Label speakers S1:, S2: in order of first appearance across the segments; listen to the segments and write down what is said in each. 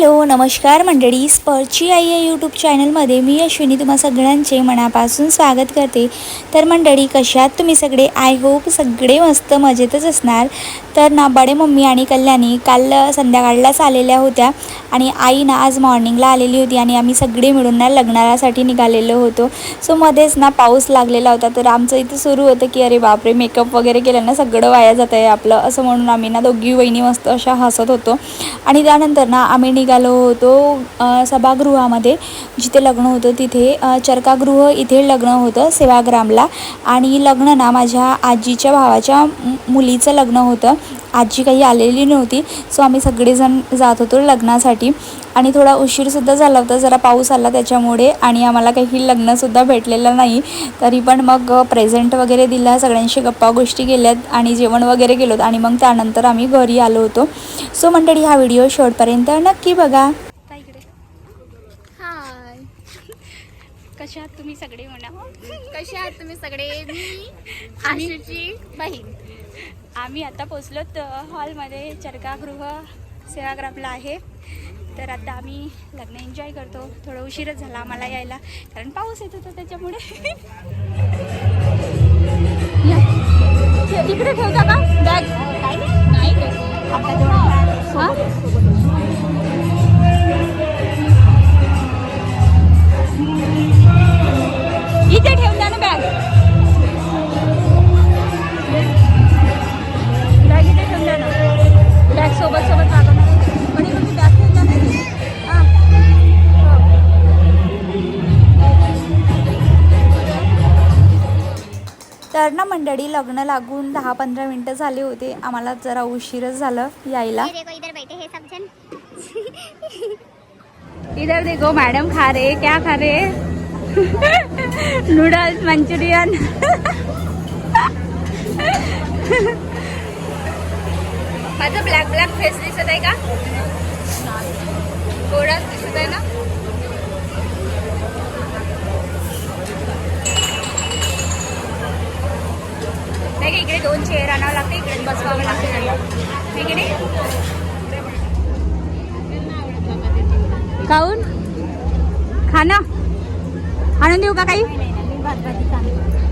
S1: Hello नमस्कार मंडळी. स्पर्ची आई या यूट्यूब चॅनलमध्ये मी अश्विनी तुम्हा सगळ्यांचे मनापासून स्वागत करते. तर मंडळी कशात तुम्ही सगळे? आय होप सगळे मस्त मजेतच असणार. तर ना बडे मम्मी आणि कल्याणी काल संध्याकाळलाच आलेल्या होत्या आणि आई ना आज मॉर्निंगला आलेली होती आणि आम्ही सगळे मिळून ना लग्नासाठी निघालेलो होतो. सो मध्येच ना पाऊस लागलेला होता. तर आमचं इथं सुरू होतं की अरे बापरे मेकअप वगैरे केलं ना सगळं वाया जातं आहे आपलं असं म्हणून आम्ही ना दोघी वहिनी मस्त अशा हसत होतो. आणि त्यानंतर ना आम्ही निघालो होतो सभागृहामध्ये जिथे लग्न होतं तिथे चरकागृह इथे लग्न होतं सेवाग्रामला. आणि लग्न ना माझ्या आजीच्या भावाच्या मुलीचं लग्न होतं. आजी काही आलेली नव्हती सो आम्ही सगळेजण जात होतो लग्नासाठी. आणि थोडा उशीरसुद्धा झाला होता जरा पाऊस आला त्याच्यामुळे आणि आम्हाला काही लग्नसुद्धा भेटलेलं नाही. तरी पण मग प्रेझेंट वगैरे दिला सगळ्यांशी गप्पा गोष्टी केल्यात आणि जेवण वगैरे केलं आणि मग त्यानंतर आम्ही घरी आलो होतो. सो मंडळी हा व्हिडिओ शेवटपर्यंत नक्की बघा.
S2: हाय
S1: कशा आहात तुम्ही सगळे म्हणा.
S2: कसे आहात तुम्ही सगळे? मी आशूची बहीण.
S1: आम्ही आता पोचलोत हॉलमध्ये चरकागृह सेवाग्रामला आहे. तर आता आम्ही लग्न एन्जॉय करतो. थोडं उशीरच झाला आम्हाला यायला कारण पाऊस येत होता त्याच्यामुळे. इकडे ठेवता का? बॅग. नाही. आपल्या तर ना मंडळी लग्न लागून दहा पंधरा मिनटं झाले होते. आम्हाला जरा उशीरच झालं यायला.
S2: इधर
S1: देखो मैडम खा रहे क्या खा रहे नूडल्स मंचुरियन माझं ब्लॅक ब्लॅक फेस दिसत आहे का? थोडाच दिसत आहे ना? नाही का इकडे दोन चेअर आणावं लागते इकडे बसवावं लागते. की नाही? काऊन खाणं? आणून देऊ का काही?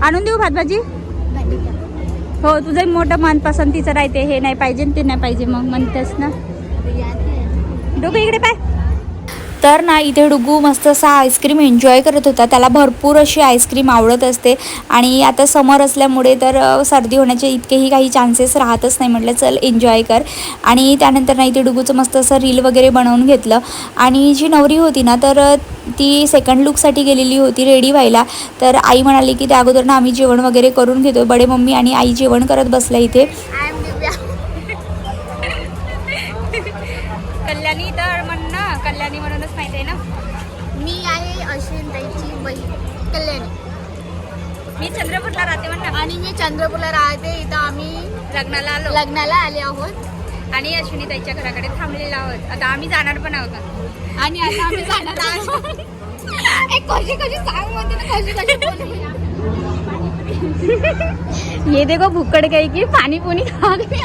S1: आणून देऊ भात भाजी हो तुझं मोठं मन पसंतीचं राहते हे नाही पाहिजे ते नाही पाहिजे मग म्हणतेस ना. डोकं इकडे पाय. तर ना इथे डुगू मस्त असा आईस्क्रीम एन्जॉय करत होता. त्याला भरपूर अशी आईस्क्रीम आवडत असते. आणि आता समर असल्यामुळे तर सर्दी होण्याचे इतकेही काही चान्सेस राहतच नाही. म्हटलं चल एन्जॉय कर. आणि त्यानंतर ना इथे डुगूचं मस्त असं रील वगैरे बनवून घेतलं. आणि जी नवरी होती ना तर ती सेकंड लुकसाठी गेलेली होती रेडी व्हायला. तर आई म्हणाली की त्या अगोदर ना आम्ही जेवण वगैरे करून घेतो बडे मम्मी आणि आई जेवण करत बसल्या इथे. कल्याणी तर म्हण ना कल्याणी म्हणूनच माहिती आहे ना?
S2: मी आहे अश्विन ताईची बहीण कल्याणी.
S1: मी चंद्रपूरला राहते म्हण ना
S2: आणि मी चंद्रपूरला राहते इथं आम्ही
S1: लग्नाला आलो.
S2: लग्नाला आले आहोत.
S1: आणि अश्विनी ताईच्या घराकडे थांबलेलो आहोत. आता आम्ही जाणार पण आहोत.
S2: आणि आता आम्ही जाणार आहोत. ए, कशी कशी सांग म्हणते ना कशी कशी बोलू.
S1: ये देखो भुक्कड गई की पाणी पुणी खा गई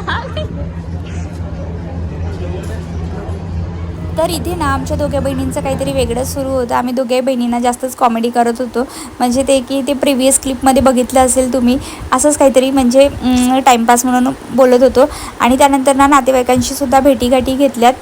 S1: तर इथे ना आमच्या दोघ्या बहिणींचं काहीतरी वेगळंच सुरू होतं. आम्ही दोघ्या बहिणींना जास्तच कॉमेडी करत होतो. म्हणजे ते की ते प्रिव्हियस क्लिपमध्ये बघितलं असेल तुम्ही असंच काहीतरी म्हणजे टाईमपास म्हणून बोलत होतो. आणि त्यानंतर ना नातेवाईकांशी सुद्धा भेटीगाठी घेतल्यात.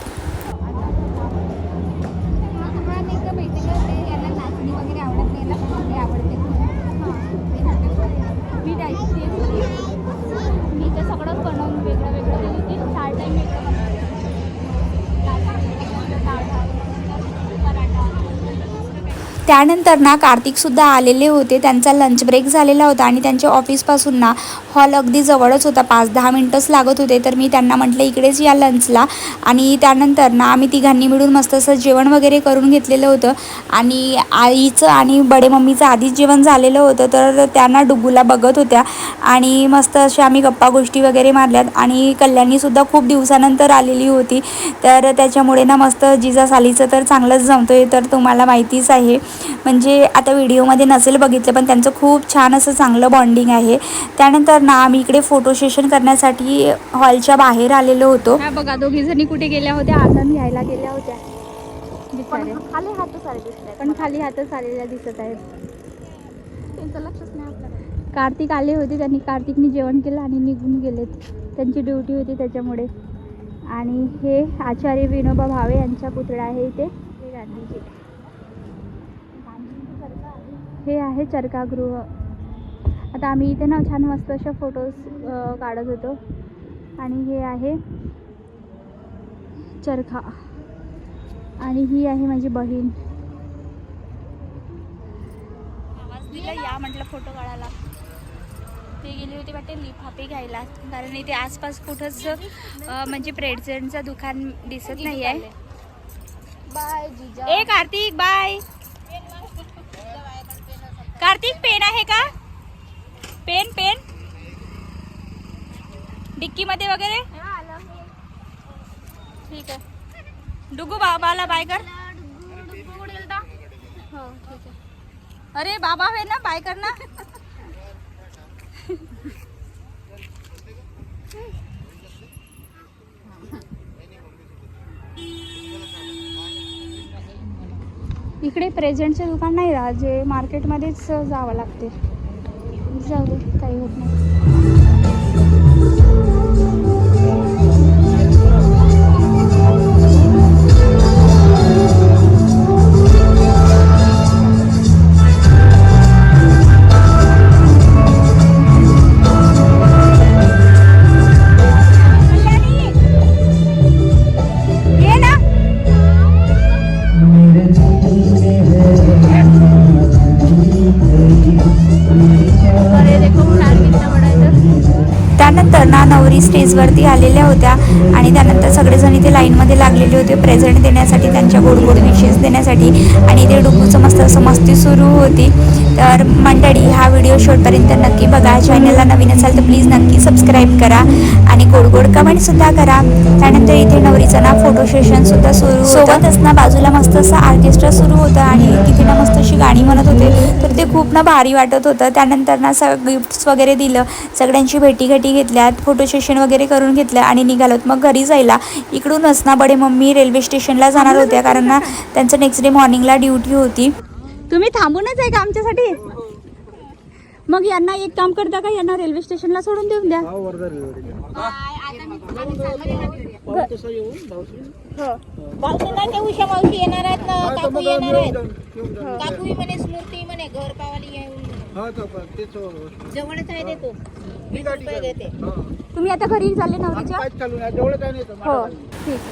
S1: त्यानंतर ना कार्तिकसुद्धा आलेले होते. त्यांचा लंच ब्रेक झालेला होता आणि त्यांच्या ऑफिसपासून ना हॉल अगदी जवळच होता. पाच दहा मिनटंच लागत होते. तर मी त्यांना म्हटलं इकडेच या लंचला आणि त्यानंतर ना आम्ही तिघांनी मिळून मस्त असं जेवण वगैरे करून घेतलेलं होतं. आणि आईचं आणि बडे मम्मीचं आधीच जेवण झालेलं होतं. तर त्यांना डुगूला बघत होत्या. आणि मस्त अशा आम्ही गप्पा गोष्टी वगैरे मारल्यात. आणि कल्याणीसुद्धा खूप दिवसानंतर आलेली होती. तर त्याच्यामुळे ना मस्त जिजा सालीचं तर चांगलंच जमतो आहे तर तुम्हाला माहितीच आहे. म्हणजे आता व्हिडिओमध्ये नसेल बघितलं पण त्यांचं खूप छान असं चांगलं बॉन्डिंग आहे. त्यानंतर ना आम्ही इकडे फोटो सेशन करण्यासाठी हॉलच्या बाहेर आलेलो होतो. बघा दोघी जणी कुठे गेल्या होत्या आनंद घ्यायला गेल्या होत्या.
S2: खाली हातच आले दिसत
S1: पण खाली हातच आलेल्या दिसत आहेत.
S2: त्यांचं लक्षच नाही
S1: कार्तिक आले होते त्यांनी कार्तिकनी जेवण केलं आणि निघून गेलेत. त्यांची ड्युटी होती त्याच्यामुळे. आणि हे आचार्य विनोबा भावे यांचा पुतळा आहे इथे. हे गांधीजी. हे आहे चरकागृह. आता आम्ही इथे ना छान मस्त अशा फोटोज काढत होतो. आणि हे आहे चरखा. आणि ही आहे माझी बहीण. आवाज दिला या म्हटलं फोटो काढायला. ते गेली होती वाटते लिफाफे घ्यायला. कारण इथे आसपास कुठंच म्हणजे प्रेझेंटचं दुकान दिसत नाही आहे
S2: बाय जिजा
S1: ए कार्तिक बाय कार्तिक पेन आहे का? Pen pen. डिक्की मध्ये वगैरे? ठीक आहे. डुगू बाबाला बाय कर. हो ठीक आहे. अरे बाबा आहे ना बाय कर ना. इकडे प्रेझेंटचे दुकान नाही राहत जे मार्केटमध्येच जावं लागते. जाऊ काही होत नाही. स्टेजवरती आलेल्या होत्या आणि त्यानंतर सगळेजण इथे लाईनमध्ये लागलेले होते. प्रेझेंट देण्यासाठी त्यांच्या गोड गोड विशेष देण्यासाठी आणि ते डुकूचं मस्त असं मस्ती सुरू होती. तर मंडळी हा व्हिडिओ शॉर्टपर्यंत नक्की बघा. चॅनलला नवीन असाल तर प्लीज नक्की सबस्क्राईब करा आणि गोड गोड कमेंटसुद्धा करा. त्यानंतर इथे नवरीचं ना फोटो सेशनसुद्धा सुरू होतं. ना बाजूला मस्त असं आर्केस्ट्रा सुरू होतं आणि तिथे ना मस्त अशी गाणी म्हणत होते. तर ते खूप ना भारी वाटत होतं. त्यानंतर ना स गिफ्ट्स वगैरे दिलं. सगळ्यांची भेटीगाठी घेतल्यात फोटो सेशन वगैरे करून घेतलं आणि निघालोत मग घरी जायला इकडूनच ना बडे मम्मी रेल्वे स्टेशनला जाणार होत्या. कारण ना त्यांचं नेक्स्ट डे मॉर्निंगला ड्युटी होती. तुम्ही थांबूनच आहे का आमच्यासाठी? मग यांना एक काम करता का? यांना रेल्वे स्टेशनला सोडून देऊन द्या.
S3: ते उषा मावशी येणार आहेत ना? काकू येणार आहेत. काकू म्हणे स्मृती म्हणे घर पावाली येऊन जवळच आहे ते तो. वीस रुपये घेते
S1: तुम्ही आता घरी चालले नवरीच्या?
S4: हो.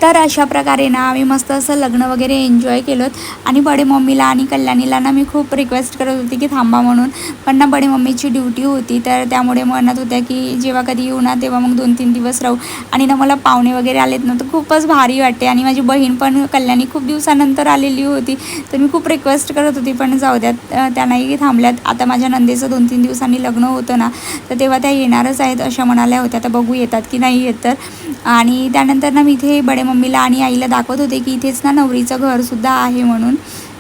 S1: तर अशा प्रकारे ना आम्ही मस्त असं लग्न वगैरे एन्जॉय केलं आणि बडे मम्मीला आणि कल्याणीला ना मी खूप रिक्वेस्ट करत होती की थांबा म्हणून. पण ना बडे मम्मीची ड्युटी होती तर त्यामुळे म्हणत होत्या की जेव्हा कधी येऊ ना तेव्हा मग दोन तीन दिवस राहू. आणि ना मला पाहुणे वगैरे आलेत ना तर खूपच भारी वाटते. आणि माझी बहीण पण कल्याणी खूप दिवसानंतर आलेली होती तर मी खूप रिक्वेस्ट करत होती पण जाऊ द्यात त्यांनाही त्या नाही थांबल्यात. आता माझ्या नंदेचं दोन तीन दिवसांनी लग्न होतं ना तर तेव्हा त्या येणारच आहेत अशा म्हणाल्या होत्या तर बघू येतात की नाही येत तर. आणि त्यानंतर ना मी इथे बडे मम्मीला आणि आईला दाखवत होते की इथेच ना नवरीचं घरसुद्धा आहे म्हणून.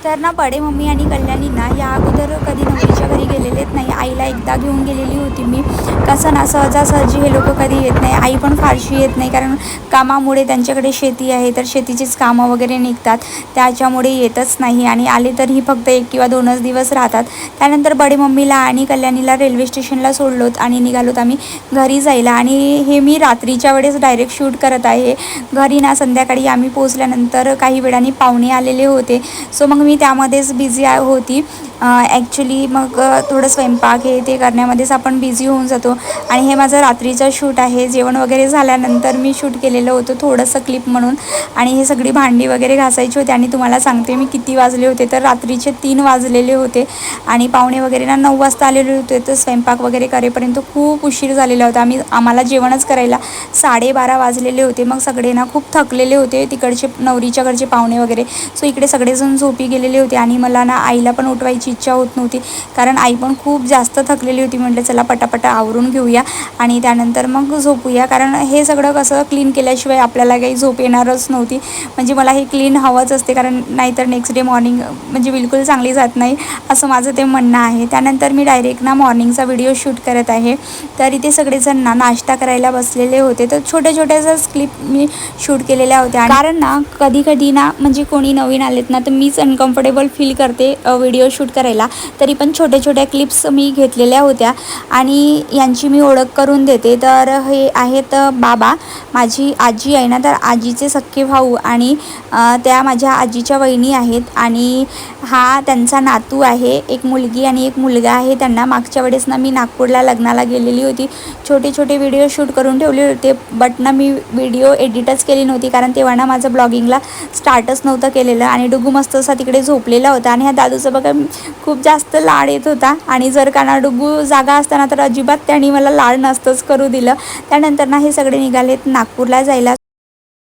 S1: तर ना बडे मम्मी आणि कल्याणी ना या अगोदर कधी नवरीच्या घरी गेलेलेच नाही. आईला एकदा घेऊन गेलेली होती मी. कसं ना सहजासहजी हे लोक कधी येत नाही. आई पण फारशी येत नाही. कारण कामामुळे त्यांच्याकडे शेती आहे तर शेतीचीच कामं वगैरे निघतात. त्याच्यामुळे येतच नाही. आणि आले तरीही फक्त एक किंवा दोनच दिवस राहतात. त्यानंतर बडे मम्मीला आणि कल्याणीला रेल्वे स्टेशनला सोडलोत आणि निघालोत आम्ही घरी जायला. आणि हे मी रात्रीच्या वेळेस डायरेक्ट शूट करत आहे. घरी ना संध्याकाळी आम्ही पोचल्यानंतर काही वेळाने पाहुणे आलेले होते. सो मग मी त्यामध्येच बिझी होती. ॲक्च्युली मग थोडं स्वयंपाक हे ते करण्यामध्येच आपण बिझी होऊन जातो. आणि हे माझं रात्रीचं शूट आहे. जेवण वगैरे वगैरे झाल्यानंतर मी शूट केलेलं होतं थोडंसं क्लिप म्हणून. आणि हे सगळी भांडी वगैरे घासायची होती आणि तुम्हाला सांगते मी किती वाजले होते. तर रात्रीचे तीन वाजलेले होते. आणि पाहुणे वगैरे ना नऊ वाजता आलेले होते. तर स्वयंपाक वगैरे करेपर्यंत खूप उशीर झालेला होता. आम्ही आम्हाला जेवणच करायला साडेबारा वाजलेले होते. मग सगळे ना खूप थकलेले होते. तिकडचे नवरीच्या घरचे पाहुणे वगैरे. सो इकडे सगळेजण झोपी गेलेले होते. आणि मला ना आईला पण उठवायची इच्छा होत नव्हती. कारण आई पण खूप जास्त थकलेली होती. म्हटलं चला पटापटा आवरून घेऊया. आणि त्यानंतर मग झोपूया. कारण कारण हे सगळं कसं क्लीन केल्याशिवाय आपल्याला काही झोप येणारच नव्हती. म्हणजे मला हे क्लीन हवंच असते कारण नाहीतर नेक्स्ट डे मॉर्निंग म्हणजे बिलकुल चांगली जात नाही असं माझं ते म्हणणं आहे. त्यानंतर मी डायरेक्ट ना मॉर्निंगचा व्हिडिओ शूट करत आहे. तर इथे सगळेजण ना नाश्ता करायला बसलेले होते. तर छोट्या छोट्याशाच क्लिप मी शूट केलेल्या होत्या. कारण ना कधी कधी ना म्हणजे कोणी नवीन आलेत ना तर मीच अनकम्फर्टेबल फील करते व्हिडिओ शूट करायला. तरी पण छोट्या छोट्या क्लिप्स मी घेतलेल्या होत्या. आणि यांची मी ओळख करून देते. तर हे आहेत बाबा माझी आजी आहे ना तर आजीचे सख्खे भाऊ आणि त्या माझ्या आजीच्या वहिनी आहेत आणि हा त्यांचा नातू आहे एक मुलगी आणि एक मुलगा आहे. त्यांना मागच्या वेळेस ना मी नागपूरला लग्नाला गेलेली होती. छोटे छोटे व्हिडिओ शूट करून ठेवले होते बट ना मी व्हिडिओ एडिटच केली नव्हती कारण तेव्हा ना माझं ब्लॉगिंगला स्टार्टच नव्हतं केलेलं आणि डुगू मस्त असा तिकडे झोपलेला होता आणि ह्या दादूचा बघा खूप जास्त लाड येत होता आणि जर का ना डुगू जागा असताना तर अजिबात त्यांनी मला लाड नसतंच करू दिलं. त्यानंतर ना हे सगळे निघालेत. नागपूरला जायला